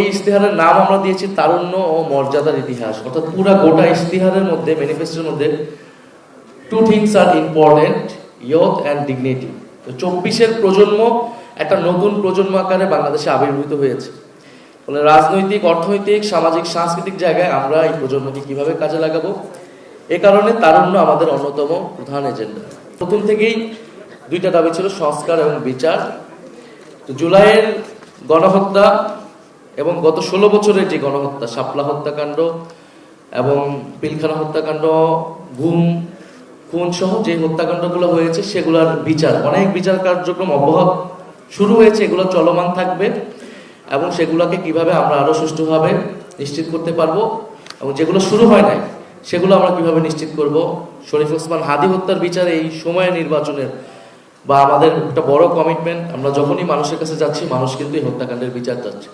এই ইশতেহারের নাম আমরা দিয়েছি তারুণ্য ও মর্যাদার ইতিহাস। অর্থাৎ পুরা গোটা ইশতেহারের মধ্যে ম্যানিফেস্টোর মধ্যে two things are important youth and dignity তো চব্বিশের প্রজন্ম একটা নতুন প্রজন্ম আকারে বাংলাদেশে আবির্ভূত হয়েছে। ফলে রাজনৈতিক, অর্থনৈতিক, সামাজিক, সাংস্কৃতিক জায়গায় আমরা এই প্রজন্মকে কীভাবে কাজে লাগাবো? এ কারণে তারুণ্য আমাদের অন্যতম প্রধান এজেন্ডা প্রথম থেকেই দুইটা দাবি ছিল সংস্কার এবং বিচার। তো জুলাইয়ের গণহত্যা এবং গত ষোলো বছরের যে গণহত্যা, শাপলা হত্যাকাণ্ড এবং পিলখানা হত্যাকাণ্ড, গুম, খুন সহ যে হত্যাকাণ্ডগুলো হয়েছে, সেগুলোর বিচার, অনেক বিচার কার্যক্রম অব্যাহত শুরু হয়েছে, এগুলো চলমান থাকবে এবং সেগুলোকে কীভাবে আমরা আরও সুষ্ঠুভাবে নিশ্চিত করতে পারব এবং যেগুলো শুরু হয় নাই, সেগুলো আমরা কীভাবে নিশ্চিত করব? শরীফ ওসমান হাদি হত্যার বিচার এই সময়ে নির্বাচনের বা আমাদের একটা বড় কমিটমেন্ট আমরা যখনই মানুষের কাছে যাচ্ছি, মানুষ কিন্তু এই হত্যাকাণ্ডের বিচার চাচ্ছে।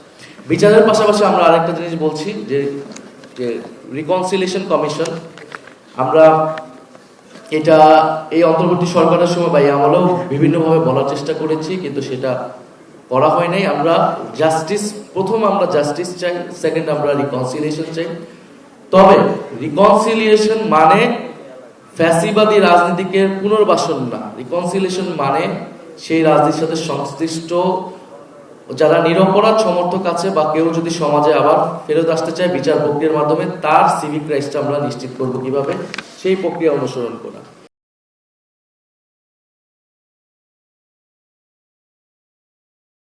বিচারের পাশাপাশি আমরা আরেকটা জিনিস বলছি, যে যে রিকনসিলিয়েশন কমিশন আমরা এটা এই অন্তর্বর্তী সরকারের সময় বা আমলেও বিভিন্নভাবে বলার চেষ্টা করেছি, কিন্তু সেটা করা হয় নাই। আমরা জাস্টিস প্রথম আমরা জাস্টিস চাই সেকেন্ড আমরা রিকনসিলিয়েশন চাই। তবে রিকনসিলিয়েশন মানে ফ্যাসিবাদী রাজনীতিকে পুনর্বাসন না। রিকনসিলিয়েশন মানে সেই রাজনীতির সাথে সংশ্লিষ্ট যারা নিরপরাধ সমর্থক আছে বা কেউ যদি সমাজে আবার ফেরত আসতে চায় বিচার প্রক্রিয়ার মাধ্যমে, তার সিভিক রাইটসটা আমরা নিশ্চিত করব কীভাবে? সেই প্রক্রিয়া অনুসরণ করা।